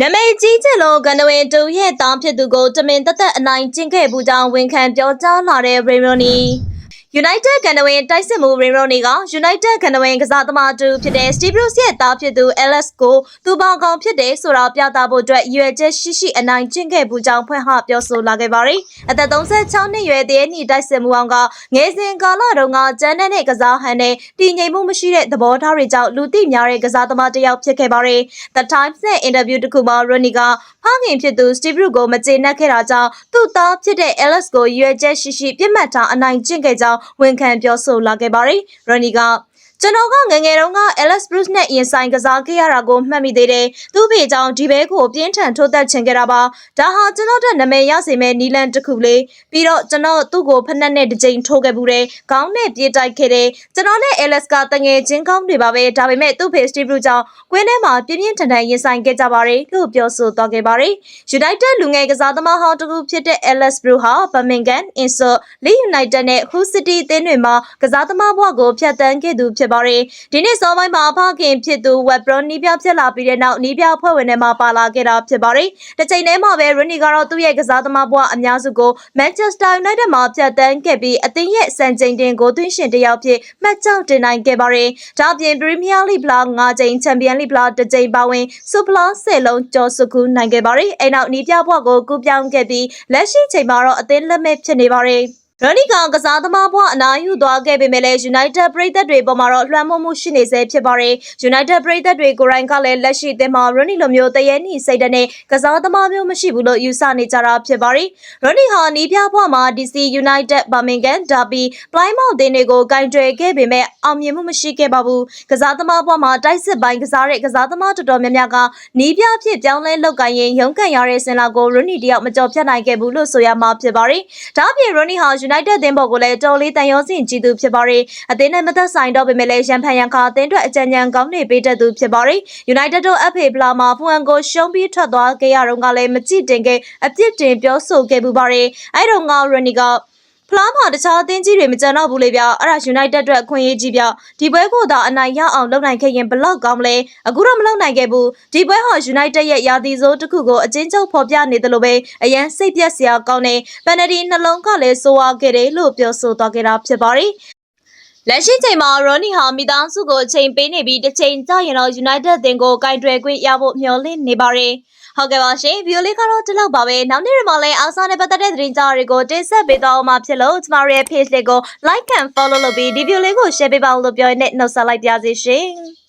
နမိတ်ကြီးကျလို့ကနဝင်တူရဲ့တားဖြစ်သူကိုတမင်တက်တက်အနိုင်ကျင့်ခဲ့မှုကြောင့်ဝန်ခံပြောကြားလာတဲ့ရေရိုနီ United ကနဝင်တိုက်စစ်မှုရေရိုနီက United ကနဝင်ကစားသမားတူဖြစ်တဲ့ Steve Bruce ရဲ့တားဖြစ်သူ Alex ကိုသူပေါင်းကောင်ဖြစ်တယ်ဆိုတာပြသဖို့အတွက်ရွယ်ချက်ရှိရှိအနိုင်ကျင့်ခဲ့မှုကြောင့်ဖွင့်ဟပြောဆိုလာခဲ့ပါတယ်။အသက်36နှစ်ရွယ်တဲ့နီတိုက်စစ်မှုအောင်ကငယ်စဉ်ကာလတုန်းကကျန်းတဲ့ကစားဟန်နဲ့တည်ငြိမ်မှုမရှိတဲ့သဘောထားတွေကြောင့်လူသိများတဲ့ကစားသမားတစ်ယောက်ဖြစ်ခဲ့ပါတယ်။ The Times နဲ့အင်တာဗျူးတစ်ခုမှာ Rooney က ဖခင်ဖြစ်သူ Steve Bruce ကိုမကျေနပ်ခဲ့တာကြောင့်သူ့သားဖြစ်တဲ့ Alex ကိုရွယ်ချက်ရှိရှိပြစ်မှတ်ထားအနိုင်ကျင့်ခဲ့ကြောင်းဝန်ခံပြောဆိုလာခဲ့ပါတယ်။ Rooney က ကျွန်တော်ကငယ်ငယ်တုန်းက Alex Bruce နဲ့ရင်ဆိုင်ကစားခဲ့ရတာကိုမှတ်မိသေးတယ်။သူ့ဖေကြောင့်ဒီဘဲကိုပြင်းထန်ထိုးသက်ချင်ခဲ့တာပါ။ဒါဟာကျွန်တော်တို့နာမည်ရစေမဲ့နီလန်တစ်ခုလေ။ပြီးတော့ကျွန်တော်သူ့ကိုဖက်နှက်နဲ့တစ်ကြိမ်ထိုးခဲ့ဘူးတယ်။ခေါင်းနဲ့ပြေးတိုက်ခဲ့တယ်။ကျွန်တော်နဲ့ Alex ကတငယ်ချင်းကောင်းတွေပါပဲ။ဒါပေမဲ့သူ့ဖေ Steve Bruce ကြောင့်ကွင်းထဲမှာပြင်းပြင်းထန်ထန်ရင်ဆိုင်ခဲ့ကြပါတယ်လို့ပြောဆိုသွားခဲ့ပါတယ်။ United လူငယ်ကစားသမားဟောင်းတစ်ခုဖြစ်တဲ့ Alex Bruce ဟာ Birmingham, Insult, Leeds United နဲ့ Hull City အသင်းတွေမှာကစားသမားဘဝကိုဖျက်ဆီးခဲ့သူဖြစ်ပါတယ်။ဒီနေ့စောပိုင်းမှာဖခင်ဖြစ်သူ Webber နီးပြဖြစ်လာပြီးတဲ့နောက်နီးပြဖွဲ့ဝင်ထဲမှာပါလာခဲ့တာဖြစ်ပါတယ်။တစ်ချိန်တည်းမှာပဲ Rooney ကတော့သူ့ရဲ့ကစားသမားဘဝအများစုကို Manchester United မှာဖျက်ဆီးခဲ့ပြီးအသင်းရဲ့စံချိန်တင်ဂိုးသွင်းရှင်တစ်ယောက်ဖြစ်မှတ်ကြောက်တင်နိုင်ခဲ့ပါတယ်။ဒါ့အပြင် Premier League ဖလား၅ကြိမ် Champions League ဖလားတစ်ကြိမ်ပါဝင် Super ဖလား၁၀လုံးကျော်စုကူးနိုင်ခဲ့ပါတယ်။အဲနောက်နီးပြဘဝကိုကူးပြောင်းခဲ့ပြီးလက်ရှိချိန်မှာတော့အသင်းလက်မဲ့ဖြစ်နေပါတယ်။ ရိုနီကကစားသမားဘဝအနားယူသွားခဲ့ပေမဲ့လည်း United ပရိသတ်တွေပေါ်မှာတော့လွှမ်းမိုးမှုရှိနေဆဲဖြစ်ပါတယ်။ United ပရိသတ်တွေကိုယ်တိုင်ကလည်းလက်ရှိအသင်းမှာရိုနီလိုမျိုးတရေနီစိတ်ဓာတ်နဲ့ကစားသမားမျိုးမရှိဘူးလို့ယူဆနေကြတာဖြစ်ပါတယ်။ရိုနီဟာနီးပြဘဝမှာ DC United, Birmingham, Derby, Plymouth အသင်းတွေကိုကင်တွယ်ခဲ့ပေမဲ့အောင်မြင်မှုမရှိခဲ့ပါဘူး။ကစားသမားဘဝမှာတိုက်စစ်ပိုင်းကစားတဲ့ကစားသမားတော်တော်များများကနီးပြဖြစ်ပြောင်းလဲလောက်ကိုင်းရင်ရုန်းကန်ရတဲ့စင်လာကိုရိုနီတယောက်မကြော်ဖြတ်နိုင်ခဲ့ဘူးလို့ဆိုရမှာဖြစ်ပါတယ်။ဒါ့အပြင်ရိုနီဟာ United အသင်းပေါ်ကိုလည်းတော်လေးတန်ရောစင်ကြည့်သူဖြစ်ပါတယ်။အသင်းနဲ့မသက်ဆိုင်တော့ပေမဲ့လည်းရန်ဖန်ရန်ခါအသင်းအတွက်အကြံဉာဏ်ကောင်းတွေပေးတတ်သူဖြစ်ပါတယ်။ United တို့ FA ဖလားမှာဖူအန်ကိုရှုံးပြီးထွက်သွားခဲ့ရတော့ကလည်းမကြည့်တင်ခဲ့အပြစ်တင်ပြောဆိုခဲ့ပူပါတယ်။အဲ့တော့ငါရိုနီက ဖလားမှာတခြားအသင်းကြီးတွေမကြံတော့ဘူးလေဗျအဲ့ဒါ United အတွက်အခွင့်အရေးကြီးဗျဒီပွဲကိုသာအနိုင်ရအောင်လုပ်နိုင်ခဲ့ရင်ဘလောက်ကောင်းမလဲအခုတော့မလုပ်နိုင်ခဲ့ဘူးဒီပွဲဟာ United ရဲ့ရာသီစိုးတစ်ခုကိုအချင်းချုပ်ဖော်ပြနေတယ်လို့ပဲအရန်စိတ်ပြက်စရာကောင်းတဲ့ပန်နဒီနှလုံးကလည်းစိုးဝါခဲ့တယ်လို့ပြောဆိုသွားခဲ့တာဖြစ်ပါတယ်လက်ရှိချိန်မှာရော်နီဟာမိသားစုကိုအချိန်ပေးနေပြီးတစ်ချိန်ကြာရင်တော့ United အသင်းကိုကင်တွယ်ခွင့်ရဖို့မျှော်လင့်နေပါတယ်။ ဟုတ်ကဲ့ပါရှင်ဗီယိုလေးကတော့ဒီလောက်ပါပဲနောက်နေ့တွေမှာလည်းအားစားနဲ့ပတ်သက်တဲ့သတင်းကြားတွေကိုတင်ဆက်ပေးသွားအောင်မှာဖြစ်လို့ကျမတို့ရဲ့ page လေးကို like and follow လုပ်ပြီးဒီဗီဒီယိုလေးကို share ပေးပါဦးလို့ပြောရတဲ့နှုတ်ဆက်လိုက်ပါရစေရှင်။